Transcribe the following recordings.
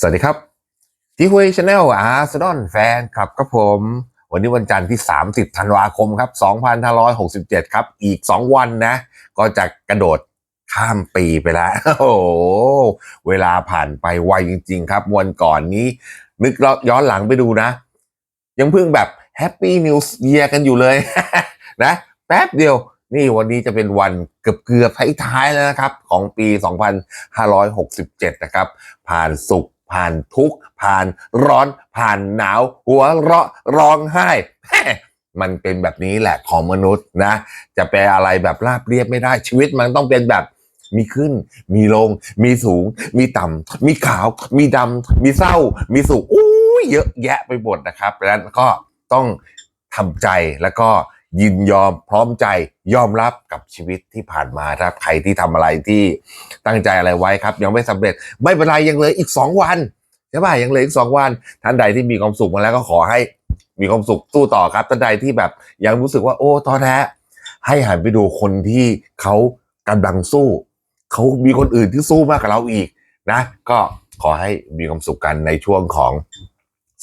สวัสดีครับที่ฮุยชาแนลอาร์เซนอลแฟนครับครับผม วันนี้วันจันทร์ที่ 30 ธันวาคมครับ 2567 ครับ อีก 2 วันนะ ก็จะกระโดดข้ามปีไปแล้ว โอ้เวลาผ่านไปไวจริง ๆ ครับ วันก่อนนี้ นึกย้อนหลังไปดูนะ ยังเพิ่งแบบแฮปปี้นิว e เ a ียกันอยู่เลยนะ แป๊บเดียวนี่วันนี้จะเป็นวันเกือบเกือบๆท้ายๆแล้วนะครับ ของปี 2567 นะครับ ผ่านสุข ผ่านทุกข์ ผ่านร้อน ผ่านหนาว หัวเราะร้องไห้มันเป็นแบบนี้แหละของมนุษย์นะ จะไปอะไรแบบราบเรียบไม่ได้ชีวิตมันต้องเป็นแบบมีขึ้น มีลง มีสูง มีต่ำมีขาว มีดำมีเศร้า มีสุขอู้ยเยอะแยะไปหมดนะครับแล้วก็ต้องทำใจแล้วก็ ยินยอมพร้อมใจยอมรับกับชีวิตที่ผ่านมาครับ ใครที่ทำอะไรที่ตั้งใจอะไรไว้ครับ ยังไม่สำเร็จไม่เป็นไรยังเหลยอีกสองวันใช่ป่ะยังเหลืออีกสองวัน ท่านใดที่มีความสุขมาแล้วก็ขอให้มีความสุขสู้ต่อครับท่านใดที่แบบยังรู้สึกว่าโอ้ท้อแท้ให้หันไปดูคนที่เขากำลังสู้เขามีคนอื่นที่สู้มากกว่าเราอีกนะ ก็ขอให้มีความสุขกันในช่วงของ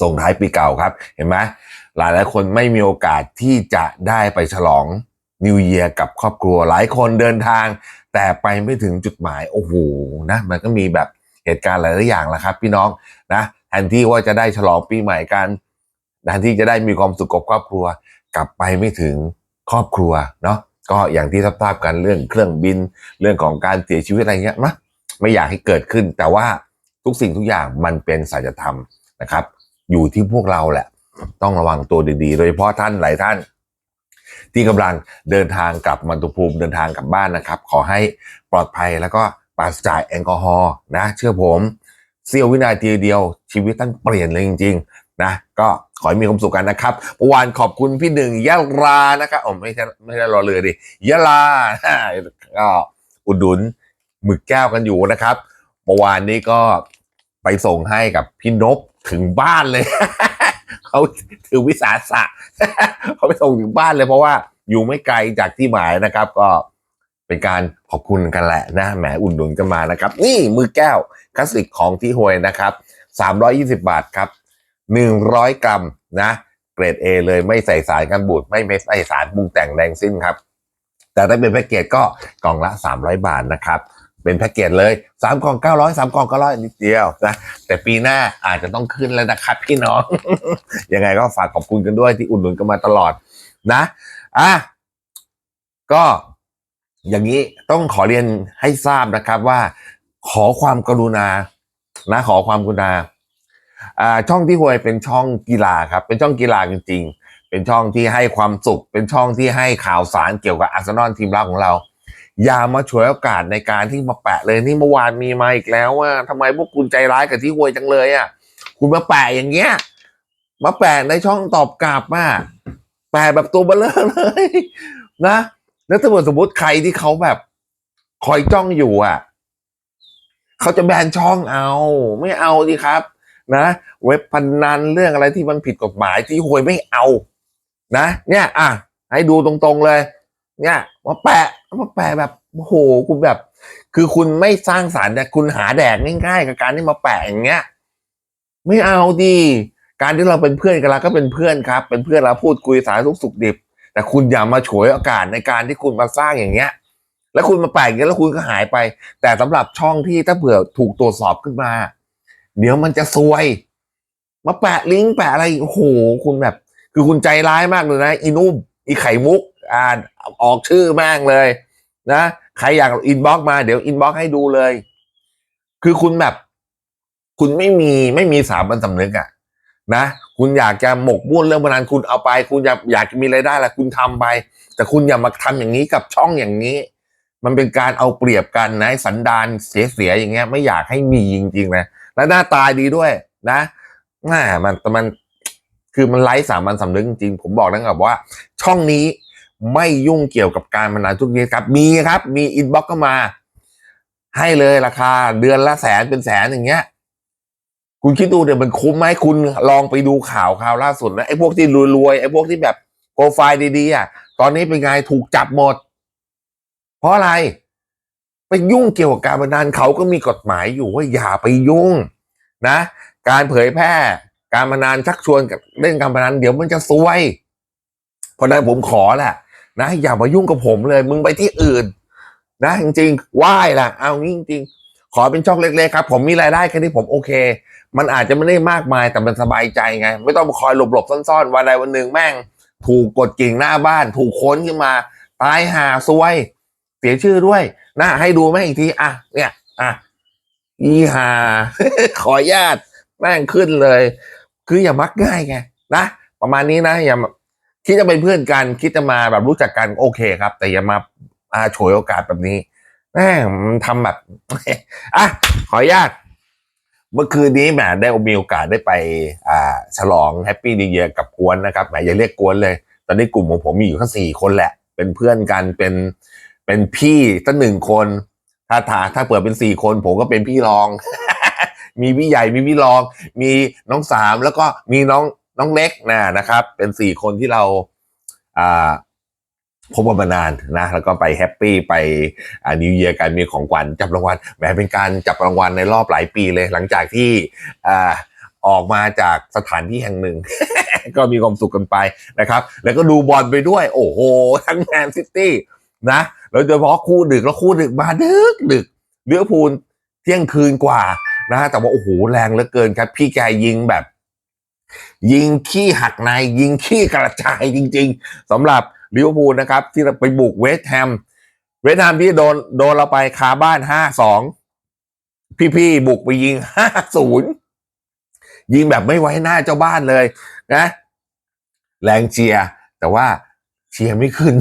ส่งท้ายปีเก่าครับ เห็นไหม หลายหลายคนไม่มีโอกาสที่จะได้ไปฉลองนิวเยียกับครอบครัวหลายคนเดินทาง แต่ไปไม่ถึงจุดหมายโอ้โหนะมันก็มีแบบเหตุการณ์หลายๆอย่างแหละครับ พี่น้องนะแทนที่ว่าจะได้ฉลองปีใหม่กันแทนที่จะได้มีความสุขกับครอบครัว กลับไปไม่ถึงครอบครัวเนาะก็อย่างที่ทราบกันเรื่องเครื่องบินเรื่องของการเสียชีวิตอะไรเงี้ยมะไม่อยากให้เกิดขึ้น แต่ว่าทุกสิ่งทุกอย่างมันเป็นสัจธรรมนะครับ อยู่ที่พวกเราแหละ ต้องระวังตัวดีๆ โดยเฉพาะท่านหลายท่าน ที่กำลังเดินทางกลับมันตุภูมิเดินทางกลับบ้านนะครับ ขอให้ปลอดภัยแล้วก็ปราศจากแอลกอฮอล์นะ เชื่อผมเสี้ยววินาทีเดียว ชีวิตท่านเปลี่ยนเลยจริง ๆ นะ ก็ขอให้มีความสุขกันนะครับเมื่อวานขอบคุณพี่หนึ่งยะลานะครับอ๋อไม่ใช่ไม่ใช่รอเรือดิยะลาก็อุดหนุนหมึกแก้วกันอยู่นะครับเมื่อวานนี้ก็ไปส่งให้กับพี่นบถึงบ้านเลย เขาถือวิสาสะเขาไปส่งถึงบ้านเลยเพราะว่าอยู่ไม่ไกลจากที่หมายนะครับ ก็เป็นการขอบคุณกันแหละนะแหมอุ่นหนุนกันมานะครับ นี่มือแก้วคลาสสิกของที่ฮวยนะครับ320 บาทครับ 100 กรัมนะเกรด A เลยไม่ใส่สารกันบูดไม่ไม่ใส่สารปรุงแต่งแรงสิ้นครับ แต่ถ้าเป็นแพ็กเกจก็กล่องละ 300 บาทนะครับ เป็นแพ็กเกจเลย 3 กล่อง 900 3 กล่อง900นิดเดียวนะแต่ปีหน้าอาจจะต้องขึ้นแล้วนะครับพี่น้อง ยังไงก็ฝากขอบคุณกันด้วยที่อุดหนุนกันมาตลอดนะอะก็อย่างนี้ต้องขอเรียนให้ทราบนะครับว่า ขอความกรุณานะขอความกรุณาอ่าช่องที่หวยเป็นช่องกีฬาครับ เป็นช่องกีฬาจริง ๆ เป็นช่องที่ให้ความสุข เป็นช่องที่ให้ข่าวสารเกี่ยวกับอาร์เซนอลทีมรักของเรา อย่ามาฉวยโอกาสในการที่มาแปะเลยนี่เมื่อวานมีมาอีกแล้วว่าทำไมพวกคุณใจร้ายกับที่หวยจังเลยอะคุณมาแปะอย่างเงี้ยมาแปะในช่องตอบกลับมาแปะแบบตัวเบลอเลยนะแล้วถ้าสมมติใครที่เขาแบบคอยจ้องอยู่อะเขาจะแบนช่องเอา ไม่เอาดิครับ นะ เว็บพนนันเรื่องอะไรที่มันผิดกฎหมายที่หวยไม่เอา นะ เนี่ย อะ ให้ดูตรงๆเลย เนี่ยมาแปะ มาแปะแบบโอ้โหคุณแบบ คือคุณไม่สร้างสารรค์แต่คุณหาแดกง่ายๆกับการที่มาแปะอย่างเงี้ย ไม่เอาดิการที่เราเป็นเพื่อนกันแล้วก็เป็นเพื่อนครับ เป็นเพื่อนเราพูดคุยสารทุกสุขดิบ แต่คุณอย่ามาฉวยโอกาสในการที่คุณมาสร้างอย่างเงี้ย แล้วคุณมาแปะอย่างเงี้ยแล้วคุณก็หายไป แต่สำหรับช่องที่ถ้าเผื่อถูกตรวจสอบขึ้นมา เดี๋ยวมันจะซวย มาแปะลิงก์แปะอะไรโอ้โหคุณแบบ คือคุณใจร้ายมากเลยนะอีนุ่มอีไข่มุกอ่านออกชื่อม่งเลย นะใครอยากอินบ็อกมาเดี๋ยวอินบ็อกให้ดูเลย คือคุณแบบ คุณไม่มีไม่มีสามัญสำนึกอะนะ คุณอยากจะหมกมุ่นเรื่องพนันคุณเอาไป คุณอยากอยากมีรายได้ละคุณทำไป แต่คุณอย่ามาทำอย่างนี้กับช่องอย่างนี้ มันเป็นการเอาเปรียบกันนะสันดานเสียๆอย่างเงี้ย ไม่อยากให้มีจริงๆนะและหน้าตาดีด้วยนะแหมมันแต่มันคือมันไร้สามัญสำนึกจริงๆผมบอกแล้วกับว่า ช่องนี้ ไม่ยุ่งเกี่ยวกับการพนันทุกนี้ครับ มีครับ มีอินบ็อกก็มา ให้เลยราคาเดือนละแสนเป็นแสนอย่างเงี้ย คุณคิดดูเดี๋ยวมันคุ้มไหมคุณลองไปดูข่าวข่าวล่าสุดนะไอ้พวกที่รวยๆไอ้พวกที่แบบโปรไฟล์ดีๆอะตอนนี้เป็นไงถูกจับหมด เพราะอะไร ไปยุ่งเกี่ยวกับการพนันเขาก็มีกฎหมายอยู่ว่าอย่าไปยุ่ง นะ การเผยแพร่ การพนันชักชวนกับเล่นการพนันเดี๋ยวมันจะซวยเพราะฉะนั้นผมขอแหละ นะอย่ามายุ่งกับผมเลย มึงไปที่อื่น นะ จริงๆไหว้ล่ะ เอางี้จริงๆ ขอเป็นช่องเล็กๆครับ ผมมีรายได้แค่นี้ผมโอเค มันอาจจะไม่ได้มากมายแต่มันสบายใจไง ไม่ต้องคอยหลบๆซ่อนๆ วันใดวันหนึ่งแม่ง ถูกกดกิ่งหน้าบ้าน ถูกค้นขึ้นมา ตายหาซวย เสียชื่อด้วยนะให้ดูแม่งอีกทีอะเนี่ยอะอีหาขอญาตแม่งขึ้นเลย คืออย่ามักง่ายไงนะประมาณนี้นะอย่า คิดจะเป็นเพื่อนกันคิดจะมาแบบรู้จักกันโอเคครับ แต่อย่ามาอาฉวยโอกาสแบบนี้แม่มันทำแบบอะขออนุญาตเมื่อคืนนี้แหมได้มีโอกาสได้ไป อ่า ฉลองแฮปปี้ดีเยร์กับกวนนะครับแหมอย่าเรียกกวนเลย ตอนนี้กลุ่มของผมมีอยู่แค่สี่คนแหละ เป็นเพื่อนกันเป็นเป็นพี่ตั้งหนึ่งคน ถ้าถาถ้าเปิดเป็นสี่คน ผมก็เป็นพี่รอง มีพี่ใหญ่มีพี่รอง มีน้องสามแล้วก็มีน้อง น้องเล็กนะนะครับ เป็นสี่คนที่เราอ่าพบกันมานานนะแล้วก็ไปแฮปปี้ไปอ่านิวเยียกันมีของขวัญจับรางวัลแหมเป็นการจับรางวัลในรอบหลายปีเลย หลังจากที่อ่าออกมาจากสถานที่แห่งหนึ่ง ก็มีความสุขกันไปนะครับ แล้วก็ดูบอลไปด้วย โอ้โห ทั้งแมนซิตี้นะแล้วโดยเฉพาะคู่ดึกแล้วคู่ดึกมาดึกดึกเลือพูลเที่ยงคืนกว่านะแต่ว่าโอ้โหแรงเหลือเกินครับ พี่แกยิงแบบ ยิงขี้หักในยิงขี้กระจายจริง ๆสำหรับลิเวอร์พูลนะครับ ที่เราไปบุกเวสต์แฮมเวสต์แฮมที่โดนโดนเราไปคาบ้านห้าสองพี่ๆบุกไปยิงห้าศูนย์ยิงแบบไม่ไว้หน้าเจ้าบ้านเลยนะ แรงเชียร์แต่ว่าเชียร์ไม่ขึ้น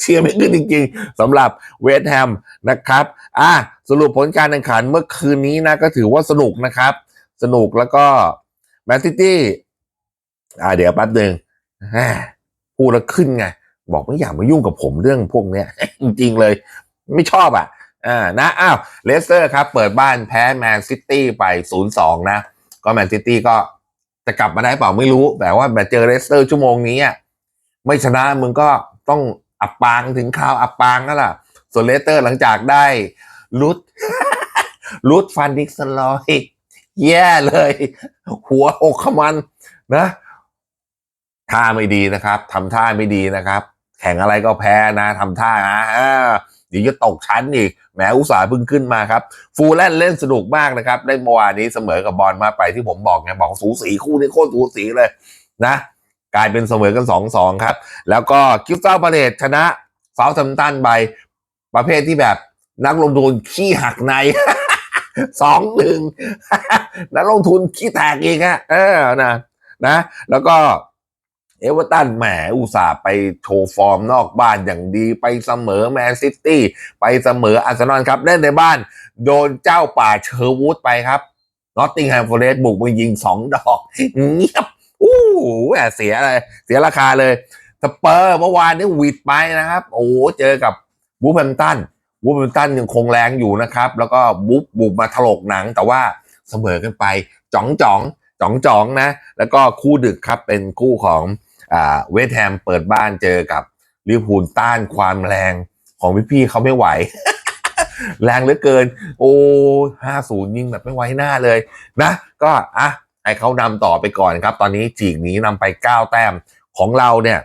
เชียร์ไม่ขึ้นจริงๆสำหรับเวสต์แฮมนะครับ อะสรุปผลการแข่งขันเมื่อคืนนี้นะก็ถือว่าสนุกนะครับ สนุกแล้วก็ แมนซิตี้อ่าเดี๋ยวแป๊บหนึ่งพูดแล้วขึ้นไง บอกไม่อยากมายุ่งกับผมเรื่องพวกเนี้ย จริงๆเลย ไม่ชอบอะอ่านะอ้าวเลสเตอร์ครับ เปิดบ้านแพ้แมนซิตี้ไป 0-2 นะ ก็แมนซิตี้ก็จะกลับมาได้เปล่าไม่รู้ แต่ว่าแบบเจอเลสเตอร์ชั่วโมงนี้อะไม่ชนะมึงก็ต้องอับปางถึงคราวอับปางนั่นแหละส่วนเลสเตอร์หลังจากได้ลุดลุดฟันดิกสลอยแย่เลย หัวอกขมันนะท่าไม่ดีนะครับทำท่าไม่ดีนะครับ แข่งอะไรก็แพ้นะทำท่านะอ่าเดี๋ยวจะตกชั้นอีกแหมอุตสาห์เพิ่งขึ้นมาครับ ฟูลแลนด์เล่นสนุกมากนะครับ ได้เมื่อวานนี้เสมอกับบอลมาไปที่ผมบอกไงบอกสูสีคู่นี้โคตรสูสีเลยนะ กลายเป็นเสมอกันสองสองครับ แล้วก็คิวเซาพาเลตชนะเซาทัมตันไปประเภทที่แบบนักลงทุนขี้หักใน สองหนึ่งนักลงทุนขี้แตกอีกอะเออนะนะ แล้วก็เอเวอร์ตันแหมอุตส่าห์ไปโชว์ฟอร์มนอกบ้านอย่างดีไปเสมอแมนซิตี้ไปเสมออาร์เซนอลครับ เล่นในบ้าน โดนเจ้าป่าเชอร์วูดไปครับนอตติงแฮมฟอร์เรสต์บุกมายิงสองดอกเงียบอู้แหมเสียอะไรเสียราคาเลยสเปอร์เมื่อวานนี้หวิดไปนะครับ โอ้เจอกับบูฟแฮมตัน บูฟแฮมตันยังคงแรงอยู่นะครับ แล้วก็บุกบุกมาถลกหนัง แต่ว่าเสมอกันไปจ๋องจ๋องจ๋องจ๋องนะ แล้วก็คู่ดึกครับเป็นคู่ของอ่าเวสต์แฮมเปิดบ้านเจอกับลิเวอร์พูลต้านความแรงของพี่ๆเขาไม่ไหว แรงเหลือเกิน โอ้ห้าศูนย์ยิงแบบไม่ไว้หน้าเลยนะ ก็อะให้เขานำต่อไปก่อนครับ ตอนนี้จีกนี้นำไป 9 แต้มของเราเนี่ย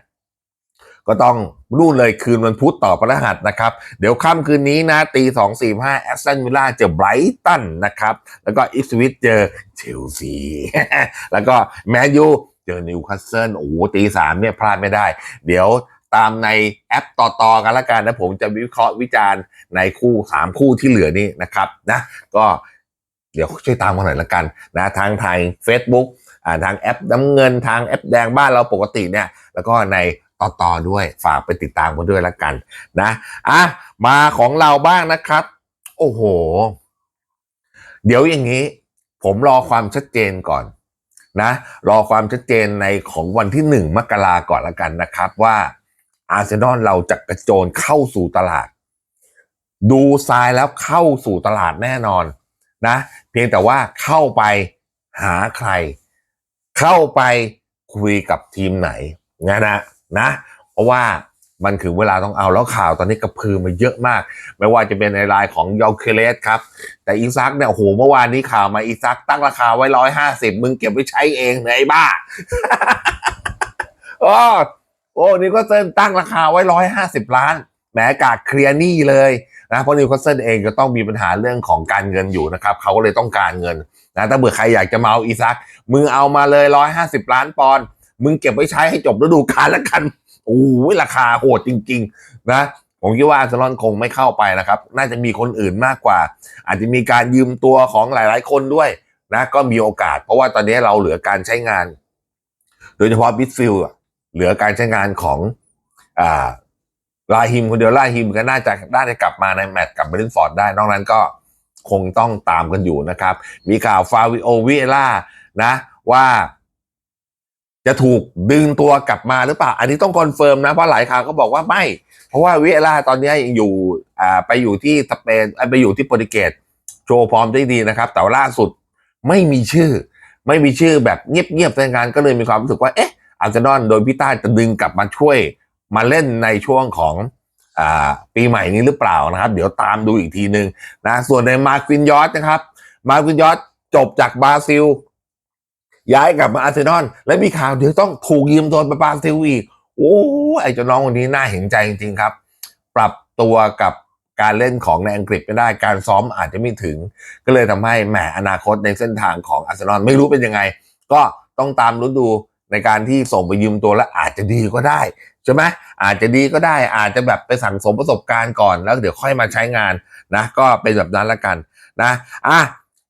ก็ต้องรุ่นเลยคืนวันพุธต่อพระหัสนะครับ เดี๋ยวค่ำคืนนี้นะตีสองสี่ห้าแอสตันวิลล่าเจอไบรตันนะครับ แล้วก็อิสวิตเจอเชลซีแล้วก็แมนยูเจอนิวคาสเซิลโอ้โหตีสามเนี่ยพลาดไม่ได้ เดี๋ยวตามในแอปต่อๆกันละกันนะผมจะวิเคราะห์วิจารณ์ในคู่สามคู่ที่เหลือนี่นะครับนะก็เดี๋ยวช่วยตามกันหน่อยละกันนะทางทาง Facebook อ่าทางแอปน้ำเงินทางแอปแดงบ้านเราปกติเนี่ย แล้วก็ใน ต่อต่อด้วยฝากไปติดตามกันด้วยละกันนะอะมาของเราบ้างนะครับ โอ้โห เดี๋ยวอย่างนี้ ผมรอความชัดเจนก่อนนะ รอความชัดเจนในของวันที่หนึ่งมกราก่อนละกันนะครับว่าอาร์เซนอลเราจะกระโจนเข้าสู่ตลาด ดูทรายแล้วเข้าสู่ตลาดแน่นอนนะ เพียงแต่ว่าเข้าไปหาใคร เข้าไปคุยกับทีมไหนนะนะ นะเพราะว่ามันถึงเวลาต้องเอาแล้วข่าวตอนนี้กระพือมาเยอะมาก ไม่ว่าจะเป็นในรายของยอเคเลสครับ แต่อีซักเนี่ยโอ้โหเมื่อวานนี้ข่าวมาอีซักตั้งราคาไว้ร้อยห้าสิบมึงเก็บไว้ใช้เองเลยไอ้บ้าโอ้โอ้นิวคาสเซิลตั้งราคาไว้ร้อยห้าสิบล้านแหมกาดเคลียร์หนี้เลยนะเพราะนิวคาสเซิลเองก็ต้องมีปัญหาเรื่องของการเงินอยู่นะครับเขาก็เลยต้องการเงินนะถ้าเบื่อใครอยากจะมาเอาอีซักมึงเอามาเลยร้อยห้าสิบล้านปอนด์ มึงเก็บไว้ใช้ให้จบฤดูกาลแล้วกันโอ้ยราคาโหดจริง ๆ นะ ผมคิดว่าอาร์เซนอลคงไม่เข้าไปนะครับ น่าจะมีคนอื่นมากกว่า อาจจะมีการยืมตัวของหลาย ๆ คนด้วยนะ ก็มีโอกาส เพราะว่าตอนนี้เราเหลือการใช้งาน โดยเฉพาะบิทฟิลเหลือการใช้งานของอ่าลาฮิมคนเดียวลาฮิมก็น่าจะน่าจะกลับมาในแมตช์กับเบรนท์ฟอร์ดได้ นอกนั้นก็คงต้องตามกันอยู่นะครับ มีข่าวฟาวิโอวิเอล่านะว่า จะถูกดึงตัวกลับมาหรือเปล่า อันนี้ต้องคอนเฟิร์มนะ เพราะหลายข่าวก็บอกว่าไม่ เพราะว่าวิเอล่าตอนนี้ยังอยู่อ่าไปอยู่ที่สเปนไปอยู่ที่โปรตุเกสโชว์ฟอร์มได้ดีนะครับ แต่ล่าสุดไม่มีชื่อ ไม่มีชื่อแบบเงียบๆในงานก็เลยมีความรู้สึกว่าเอ๊ะอาร์เซนอลโดยพี่ต้าจะดึงกลับมาช่วยมาเล่นในช่วงของอ่าปีใหม่นี้หรือเปล่านะครับ เดี๋ยวตามดูอีกทีหนึ่งนะส่วนในมาควินยอสนะครับ มาควินยอสจบจากบราซิล ย้ายกลับมาอาร์เซนอลและมีข่าวเดี๋ยวต้องถูกยืมตัวไปบราซิลอีกโอ้ไอ้เจ้าน้องคนนี้น่าเห็นใจจริงๆครับ ปรับตัวกับการเล่นของในอังกฤษไม่ได้การซ้อมอาจจะไม่ถึง ก็เลยทำให้แหมอนาคตในเส้นทางของอาร์เซนอลไม่รู้เป็นยังไง ก็ต้องตามลุ้ดูในการที่ส่งไปยืมตัวแล้วอาจจะดีก็ได้ใช่ไหมอาจจะดีก็ได้อาจจะแบบไปสั่งสมประสบการณ์ก่อนแล้วเดี๋ยวค่อยมาใช้งานนะก็เป็นแบบนั้นละกันนะอะ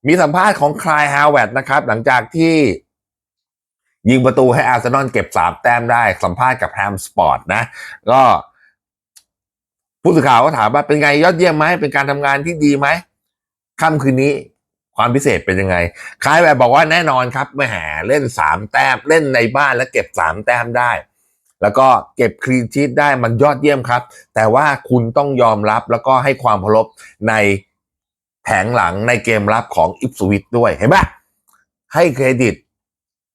มีสัมภาษณ์ของคลายฮาวเวร์ดนะครับ หลังจากที่ ยิงประตูให้อาร์เซนอลเก็บสามแต้มได้ สัมภาษณ์กับแฮมสปอร์ตนะ ก็ผู้สื่อข่าวก็ถามว่าเป็นไงยอดเยี่ยมไหมเป็นการทำงานที่ดีไหมค่ำคืนนี้ความพิเศษเป็นยังไงคล้ายแบบบอกว่าแน่นอนครับแหมเล่นสามแต้มเล่นในบ้านแล้วเก็บสามแต้มได้ แล้วก็เก็บคลีนชีตได้มันยอดเยี่ยมครับ แต่ว่าคุณต้องยอมรับแล้วก็ให้ความเคารพในแผงหลังในเกมรับของอิฟสวิตด้วยเห็นปะให้เครดิต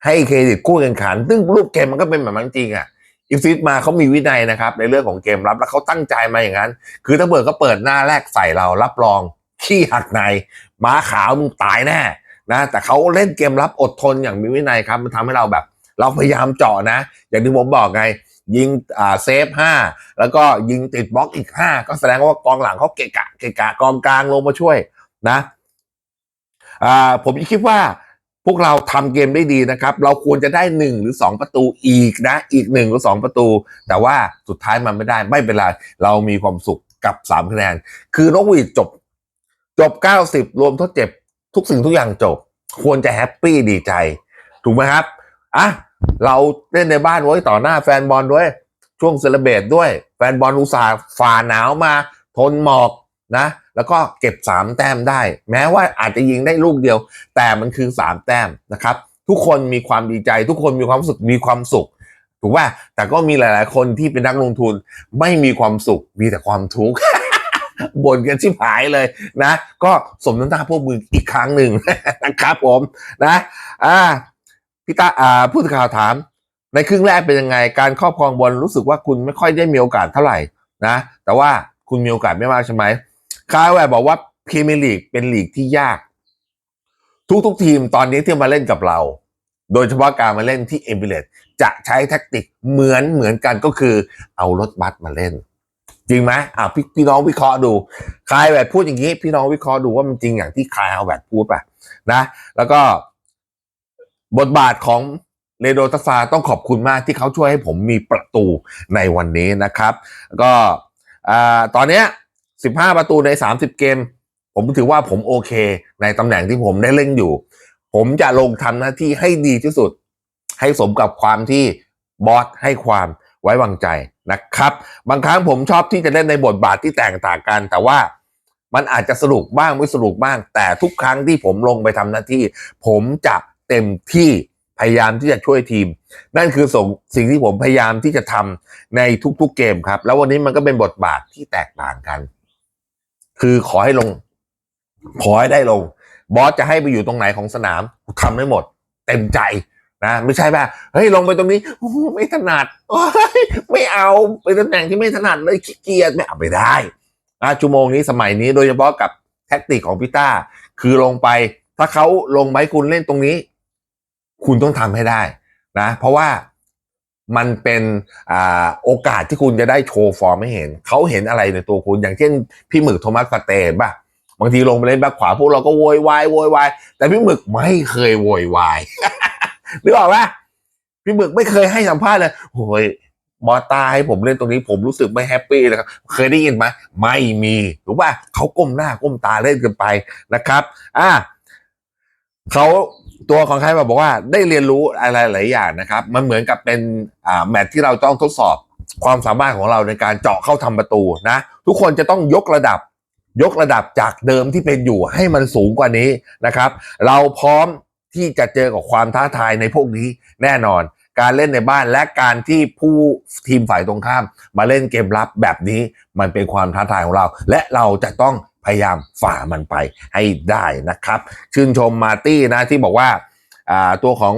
ให้เครดิตคู่แข่งขัน ซึ่งรูปเกมมันก็เป็นแบบนั้นจริงอะอิฟซิตมาเขามีวินัยนะครับ ในเรื่องของเกมรับแล้วเขาตั้งใจมาอย่างนั้น คือถ้าเบิดก็เปิดหน้าแรกใส่เรารับรองขี้หักในม้าขาวมึงตายแน่นะแต่เขาเล่นเกมรับอดทนอย่างมีวินัยครับ มันทำให้เราแบบ เราพยายามเจาะนะ อย่างที่ผมบอกไง ยิงอ่าเซฟห้าแล้วก็ยิงติดบล็อกอีกห้าก็แสดงว่ากองหลังเขาเกะกะเกะกะกองกลางลงมาช่วยนะอ่าผมคิดว่า วกเราทำเกมได้ดีนะครับ เราควรจะได้หนึ่งหรือสองประตูอีกนะ อีกหนึ่งหรือสองประตู แต่ว่าสุดท้ายมันไม่ได้ไม่เป็นไร เรามีความสุขกับสามคะแนน คือนกหวีดจบ จบเก้าสิบรวมทดเจ็บ ทุกสิ่งทุกอย่างจบ ควรจะแฮปปี้ดีใจ ถูกไหมครับอะเราเล่นในบ้านไว้ยต่อหน้าแฟนบอลด้วย ช่วงเซเลเบตด้วย แฟนบอลอุตส่าห์ฝ่าหนาวมา ทนหมอก นะ แล้วก็เก็บสามแต้มได้ แม้ว่าอาจจะยิงได้ลูกเดียว แต่มันคือสามแต้มนะครับ ทุกคนมีความดีใจ ทุกคนมีความรู้สึกมีความสุข ถูกป่ะแต่ก็มีหลาย ๆ คนที่เป็นนักลงทุนไม่มีความสุข มีแต่ความทุกข์บ่นกันชิบหายเลยนะ ก็สมน้ำหน้าพวกมึงอีกครั้งหนึ่งนะครับผมนะอ่าพี่ตาอ่าผู้สื่อข่าวถาม ในครึ่งแรกเป็นยังไง การครอบครองบอลรู้สึกว่าคุณไม่ค่อยได้มีโอกาสเท่าไหร่นะ แต่ว่าคุณมีโอกาสไม่มากใช่ไหม คายแวร์บอกว่าพรีเมียร์ลีกเป็นลีกที่ยาก ทุกทุกทีมตอนนี้ที่มาเล่นกับเรา โดยเฉพาะการมาเล่นที่เอมิเรตจะใช้แท็กติกเหมือนเหมือนกันก็คือเอารถบัสมาเล่น จริงไหมอ่าพี่พี่น้องวิเคราะห์ดูคายแวร์พูดอย่างนี้ พี่น้องวิเคราะห์ดูว่ามันจริงอย่างที่คายแวร์พูดป่ะนะ แล้วก็บทบาทของเรโดตาฟาต้องขอบคุณมากที่เขาช่วยให้ผมมีประตูในวันนี้นะครับ ก็อ่าตอนเนี้ย 15 ประตูใน 30 เกม ผมถือว่าผมโอเค ในตำแหน่งที่ผมได้เล่นอยู่ ผมจะลงทำหน้าที่ให้ดีที่สุด ให้สมกับความที่บอสให้ความไว้วางใจนะครับ บางครั้งผมชอบที่จะเล่นในบทบาทที่แตกต่างกัน แต่ว่ามันอาจจะสนุกบ้างไม่สนุกบ้าง แต่ทุกครั้งที่ผมลงไปทำหน้าที่ ผมจะเต็มที่พยายามที่จะช่วยทีม นั่นคือส่งสิ่งที่ผมพยายามที่จะทำในทุกๆเกมครับ แล้ววันนี้มันก็เป็นบทบาทที่แตกต่างกัน คือขอให้ลง ขอให้ได้ลง บอสจะให้ไปอยู่ตรงไหนของสนามทำได้หมด เต็มใจนะไม่ใช่แบบเฮ้ยลงไปตรงนี้ไม่ถนัดไม่เอาเป็นตำแหน่งที่ไม่ถนัดเลยขี้เกียจไม่เอาไปได้นะชั่วโมงนี้สมัยนี้โดยเฉพาะกับแท็กติกของพิต้า คือลงไป ถ้าเขาลงไปคุณเล่นตรงนี้ คุณต้องทำให้ได้นะ เพราะว่า มันเป็นอโอกาสที่คุณจะได้โชว์ฟอร์มให้เห็น เขาเห็นอะไรในตัวคุณ อย่างเช่นพี่หมึกโทมัสปาเตนป่ะบางทีลงไปเล่นแบ็คขวาพวกเราก็โวยวายโวยวายแต่พี่หมึกไม่เคยโวยวายนึกออกปะพี่หมึกไม่เคยให้สัมภาษณ์เลยโอ้ยบอตาให้ผมเล่นตรงนี้ผมรู้สึกไม่แฮปปี้เลยครับ เคยได้ยินไหมไม่มีถูกป่ะเขาก้มหน้าก้มตาเล่นกันไปนะครับ อ่าเขา ตัวของใครบอกว่าได้เรียนรู้อะไรหลายอย่างนะครับ มันเหมือนกับเป็นแมตช์ที่เราต้องทดสอบความสามารถของเราในการเจาะเข้าทำประตูนะ ทุกคนจะต้องยกระดับ ยกระดับจากเดิมที่เป็นอยู่ให้มันสูงกว่านี้นะครับ เราพร้อมที่จะเจอกับความท้าทายในพวกนี้แน่นอน การเล่นในบ้านและการที่ผู้ทีมฝ่ายตรงข้าม มาเล่นเกมรับแบบนี้มันเป็นความท้าทายของเรา และเราจะต้อง พยายามฝ่ามันไปให้ได้นะครับ ชื่นชมมาตี้นะที่บอกว่าตัวของ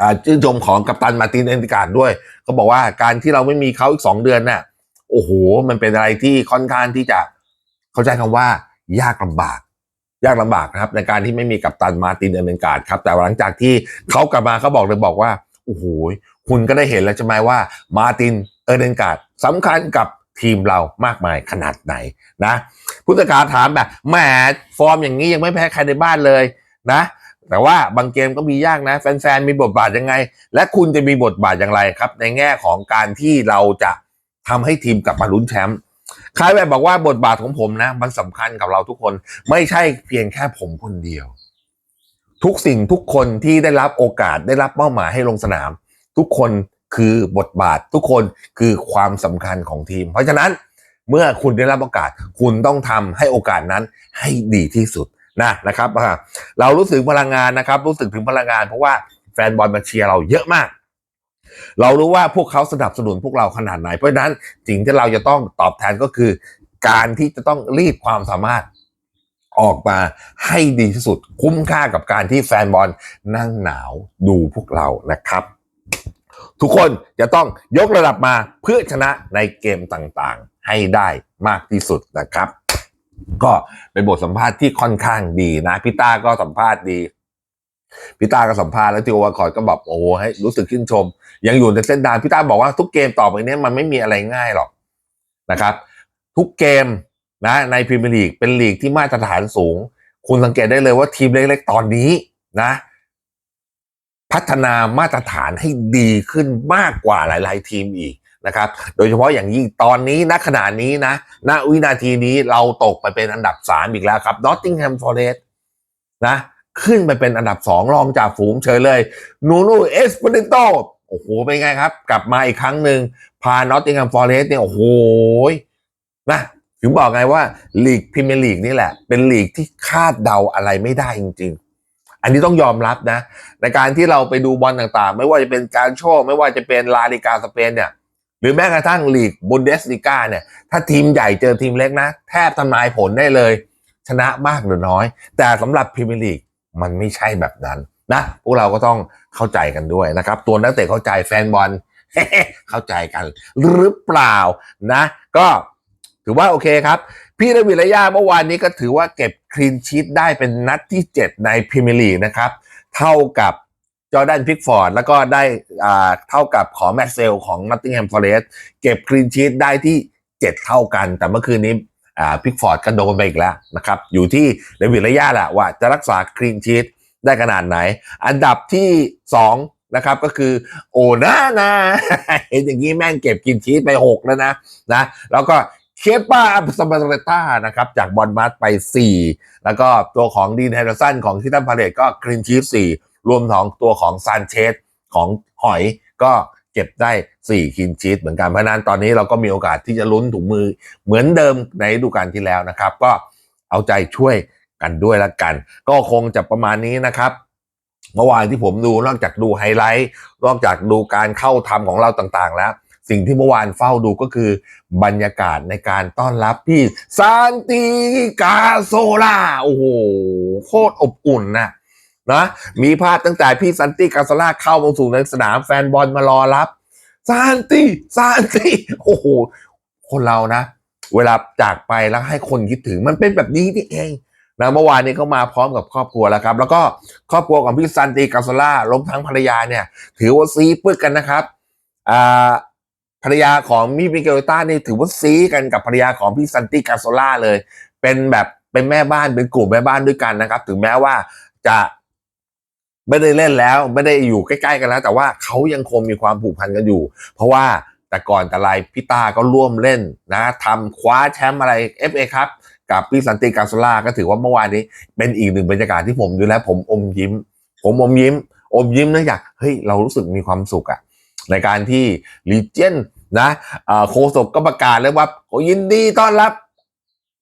อชื่นชมของกัปตันมาตินเอนติการด้วยเขาบอกว่าการที่เราไม่มีเขาอีกสองเดือนน่ะโอ้โห มันเป็นอะไรที่ค่อนข้างที่จะเข้าใจคำว่ายากลำบาก ยากลำบากนะครับ ในการที่ไม่มีกัปตันมาตินเอนติการดครับ แต่หลังจากที่เขากลับมาเขาบอกเลยบอกว่าโอ้โหคุณก็ได้เห็นแล้วใช่ไหมว่ามาตินเอเดนการ์ดสำคัญกับ ทีมเรามากมายขนาดไหนนะผู้จัดการถามแบบแหมฟอร์มอย่างนี้ยังไม่แพ้ใครในบ้านเลยนะ แต่ว่าบางเกมก็มียากนะ แฟนๆมีบทบาทยังไง และคุณจะมีบทบาทอย่างไรครับ ในแง่ของการที่เราจะทำให้ทีมกลับมาลุ้นแชมป์คล้ายแบบบอกว่าบทบาทของผมนะ มันสำคัญกับเราทุกคน ไม่ใช่เพียงแค่ผมคนเดียว ทุกสิ่งทุกคนที่ได้รับโอกาสได้รับเป้าหมายให้ลงสนาม ทุกคน คือบทบาททุกคนคือความสำคัญของทีม เพราะฉะนั้นเมื่อคุณได้รับโอกาส คุณต้องทำให้โอกาสนั้นให้ดีที่สุดนะนะครับอ่าเรารู้สึกพลังงานนะครับ รู้สึกถึงพลังงานเพราะว่าแฟนบอลมาเชียร์เราเยอะมาก เรารู้ว่าพวกเขาสนับสนุนพวกเราขนาดไหน เพราะฉะนั้นสิ่งที่เราจะต้องตอบแทนก็คือ การที่จะต้องรีดความสามารถออกมาให้ดีที่สุด คุ้มค่ากับการที่แฟนบอลนั่งหนาวดูพวกเรานะครับ ทุกคนจะต้องยกระดับมาเพื่อชนะในเกมต่างๆ ให้ได้มากที่สุดนะครับ ก็เป็นบทสัมภาษณ์ที่ค่อนข้างดีนะพี่ต้าก็สัมภาษณ์ดีพี่ต้าก็สัมภาษณ์แล้วทีโอวาคอยก็บอกโอ้โหให้รู้สึกชื่นชม ยังอยู่ในเส้นทางพี่ต้าบอกว่าทุกเกมต่อไปนี้มันไม่มีอะไรง่ายหรอกนะครับ ทุกเกมนะ ในพรีเมียร์ลีกเป็นลีกที่มาตรฐานสูง คุณสังเกตได้เลยว่าทีมเล็กๆตอนนี้นะ พัฒนามาตรฐานให้ดีขึ้นมากกว่าหลาย ๆ ทีมอีกนะครับ โดยเฉพาะอย่างยิ่งตอนนี้ณขณะนี้นะ ณวินาทีนี้เราตกไปเป็นอันดับสามอีกแล้วครับ Nottingham Forest นะ ขึ้นไปเป็นอันดับสองรองจากฝูงเฉยเลยนูนูเอสเปเรนโตโอ้โห เป็นไงครับ กลับมาอีกครั้งหนึ่งพา Nottingham Forest เนี่ย โอ้โหนะถึงบอกไงว่าลีกพรีเมียร์ลีกนี่แหละ เป็นลีกที่คาดเดาอะไรไม่ได้จริง ๆ อันนี้ต้องยอมรับนะ ในการที่เราไปดูบอลต่างๆ ไม่ว่าจะเป็นการโชว์ไม่ว่าจะเป็นลาลิกาสเปนเนี่ยหรือแม้กระทั่งลีกบุนเดสลิกาเนี่ยถ้าทีมใหญ่เจอทีมเล็กนะ แทบทำนายผลได้เลย ชนะมากหรือน้อย แต่สำหรับพรีเมียร์ลีกมันไม่ใช่แบบนั้นนะพวกเราก็ต้องเข้าใจกันด้วยนะครับ ตัวนักเตะเข้าใจแฟนบอลเข้าใจกันหรือเปล่านะ ก็ถือว่าโอเคครับ พี่ดวิระยาเมื่อวานนี้ก็ถือว่าเก็บคลีนชีตได้เป็นนัดที่ 7 ในพรีเมียร์ลีกนะครับ เท่ากับจอร์แดนพิกฟอร์ด แล้วก็ได้อ่าเท่ากับขอแมตเซลของนอตติงแฮมฟอเรสต์เก็บคลีนชีตได้ที่ 7 เท่ากัน แต่เมื่อคืนนี้อ่าพิกฟอร์ดก็โดนไปอีกแล้วนะครับ อยู่ที่เดวิระยะแหละว่าจะรักษาคลีนชีตได้ขนาดไหน อันดับที่ 2นะครับก็คือโอนานาเห็นอย่างนี้แม่งเก็บคลีนชีตไป 6 แล้วนะนะ แล้วก็ เคปาสมาเรต้านะครับ จากบอลมัสไป 4 แล้วก็ตัวของดีนแฮนเดอร์สันของทิตันพาเลตก็คลีนชีต4รวมถึงตัวของซานเชสของหอยก็เก็บได้ 4คลีนชีตเหมือนกันเพราะนั้นตอนนี้เราก็มีโอกาสที่จะลุ้นถุงมือเหมือนเดิมในฤดูกาลที่แล้วนะครับ ก็เอาใจช่วยกันด้วยละกัน ก็คงจะประมาณนี้นะครับเมื่อวานที่ผมดูนอกจากดูไฮไลท์ นอกจากดูการเข้าทำของเราต่างๆแล้ว สิ่งที่เมื่อวานเฝ้าดูก็คือบรรยากาศในการต้อนรับพี่ซานติกาโซล่าโอ้โหโคตรอบอุ่นนะนะมีภาพตั้งแต่พี่ซันตี้กาโซล่าเข้ามาสู่ในสนามแฟนบอลมารอรับซานตี้ซานตี้โอ้โห คนเรานะ เวลาจากไปแล้วให้คนคิดถึงมันเป็นแบบนี้นี่เองนะเมื่อวานนี้เขามาพร้อมกับครอบครัวแล้วครับ แล้วก็ครอบครัวของพี่ซันตีกาโซล่าล้มทั้งภรรยาเนี่ย ถือว่าซีปึกกันนะครับอ่า ภรรยาของพี่มิเกลต้านี่ถือว่าซีกันกับภรรยาของพี่ซันตีกาโซล่าเลย เป็นแบบเป็นแม่บ้านเป็นกลุ่มแม่บ้านด้วยกันนะครับ ถึงแม้ว่าจะไม่ได้เล่นแล้ว ไม่ได้อยู่ใกล้ๆกันแล้ว แต่ว่าเขายังคงมีความผูกพันกันอยู่ เพราะว่าแต่ก่อนแต่ไรพี่ตาก็ร่วมเล่นนะทำคว้าแชมป์อะไร FA ครับกับพี่สันติกาโซล่าก็ถือว่าเมื่อวานนี้ เป็นอีกหนึ่งบรรยากาศที่ผมดูแล้ว ผมอมยิ้ม ผมอมยิ้ม อมยิ้มเนื่องจากเฮ้ยเรารู้สึกมีความสุขอะ ในการที่ลีเจนนะโคศกก็ประกาศเลยว่าโอ้ยินดีต้อนรับ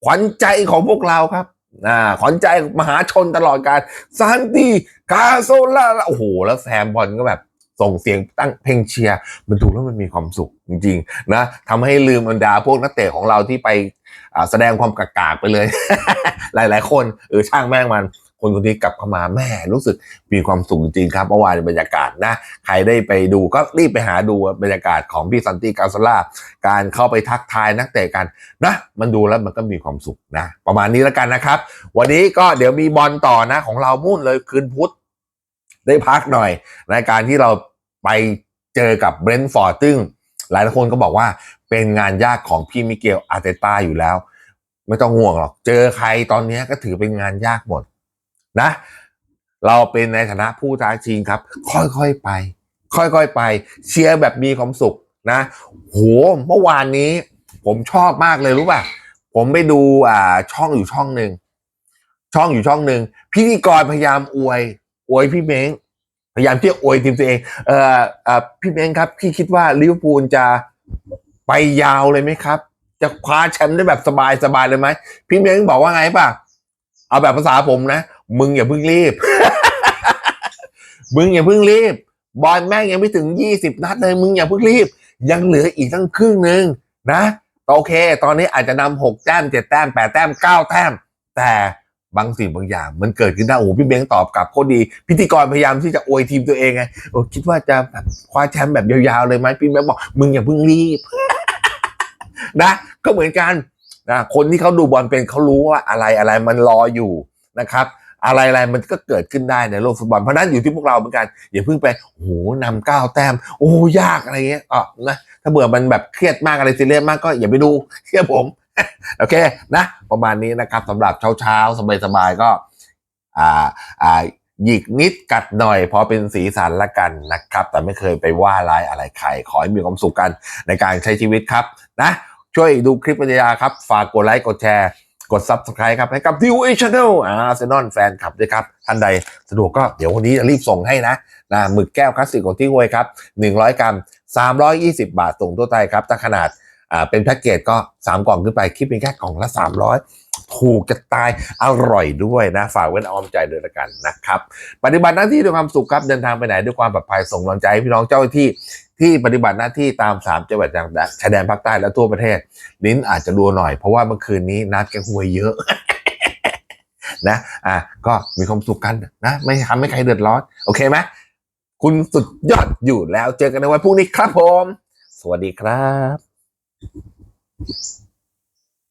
ขวัญใจของพวกเราครับอ่าขวัญใจมหาชนตลอดการซานติกาโซล่าโอ้โห แล้วแซมบอลก็แบบส่งเสียงตั้งเพลงเชียร์มันดูแล้วมันมีความสุขจริงๆนะทำให้ลืมบรรดาพวกนักเตะของเราที่ไปแสดงความกากๆไปเลย หลายๆคนเออช่างแม่งมัน คนคนนี้กลับเข้ามาแม่รู้สึกมีความสุขจริงครับเมื่อวานบรรยากาศนะ ใครได้ไปดูก็รีบไปหาดูบรรยากาศของพี่ซันติกาซล่าการเข้าไปทักทายนักเตะกันนะ มันดูแล้วมันก็มีความสุขนะ ประมาณนี้แล้วกันนะครับ วันนี้ก็เดี๋ยวมีบอลต่อนะของเรามุ่นเลยคืนพุธได้พักหน่อยในการที่เราไปเจอกับเบรนท์ฟอร์ดซึ่งหลายคนก็บอกว่าเป็นงานยากของพี่มิเกลอาร์เตต้าอยู่แล้ว ไม่ต้องห่วงหรอก เจอใครตอนนี้ก็ถือเป็นงานยากหมด นะ เราเป็นในฐานะผู้ท้าชิงครับ ค่อยๆไป ค่อยๆไป เชียร์แบบมีความสุขนะ โหเมื่อวานนี้ ผมชอบมากเลยรู้ป่ะ ผมไปดูอ่าช่องอยู่ช่องหนึ่งช่องอยู่ช่องหนึ่งพิธีกรพยายามอวย อวยพี่เม้งพยายามที่จะอวยทีมตัวเองเอ่อเอ่อพี่เม้งครับพี่คิดว่าลิเวอร์พูลจะไปยาวเลยไหมครับ จะคว้าแชมป์ได้แบบสบายสบายเลยไหมพี่เม้งบอกว่าไงป่ะ เอาแบบภาษาผมนะ มึงอย่าเพิ่งรีบ มึงอย่าเพิ่งรีบ บอลแม่งยังไม่ถึงยี่สิบนัดเลย มึงอย่าเพิ่งรีบ ยังเหลืออีกตั้งครึ่งหนึ่งนะโอเค ตอนนี้อาจจะนำหกแต้มเจ็ดแต้มแปดแต้มเก้าแต้ม แต่บางสิ่งบางอย่าง มันเกิดขึ้นได้โอ้โหพี่เบงตอบกลับโคตรดี พิธีกรพยายามที่จะอวยทีมตัวเองไงโอ้คิดว่าจะแบบคว้าแชมป์แบบยาวๆเลยไหมพี่เบงบอก มึงอย่าเพิ่งรีบ นะก็เหมือนกันนะคนที่เขาดูบอลเป็นเขารู้ว่าอะไรอะไรมันรออยู่นะครับ อะไรอะไรมันก็เกิดขึ้นได้ในโลกฟุตบอลเพราะนั้นอยู่ที่พวกเราเหมือนกันอย่าเพิ่งไปโอ้โหนำเก้าแต้ม โอ้ยากอะไรเงี้ยอะนะถ้าเบื่อมันแบบเครียดมากอะไรซีเรียสมากก็อย่าไปดูเชื่อผมโอเคนะ ประมาณนี้นะครับสำหรับเช้าๆสบายๆก็อ่าอ่าหยิกนิดกัดหน่อยพอเป็นสีสันละกันนะครับ แต่ไม่เคยไปว่าร้ายอะไรใคร ขอให้มีความสุขกันในการใช้ชีวิตครับนะช่วยดูคลิปปัญญาครับ ฝากกดไลค์กดแชร์ กด Subscribe ครับ ให้กับ t ิวเอชแนลอาร์เซนอลแฟนคลับด้วยครับ ท่านใดสะดวกก็เดี๋ยววันนี้จะรีบส่งให้นะนะหมึกแก้วคลาสสิกของที่ห้วยครับ 100 กรัม 320 บาทส่งทั่วไทยครับถ้าขนาดอ่าเป็นแพ็กเกจก็ 3 กล่องขึ้นไปคิดเป็นแค่กล่องละ 300ถูกจะตายอร่อยด้วยนะ ฝากไว้ในอ้อมใจด้วยละกันนะครับ ปฏิบัติหน้าที่ด้วยความสุขครับ เดินทางไปไหนด้วยความปลอดภัยส่งกำลังใจให้พี่น้องเจ้าหน้าที่ ที่ปฏิบัติหน้าที่ตามสามจังหวัดชายแดนภาคใต้และทั่วประเทศ ลิ้นอาจจะรัวหน่อยเพราะว่าเมื่อคืนนี้นัดแกหวยเยอะนะอะก็มีความสุขกันนะ ไม่ทำให้ใครเดือดร้อน โอเคไหมคุณสุดยอดอยู่แล้วเจอกันในวันพรุ่งนี้ครับผม สวัสดีครับ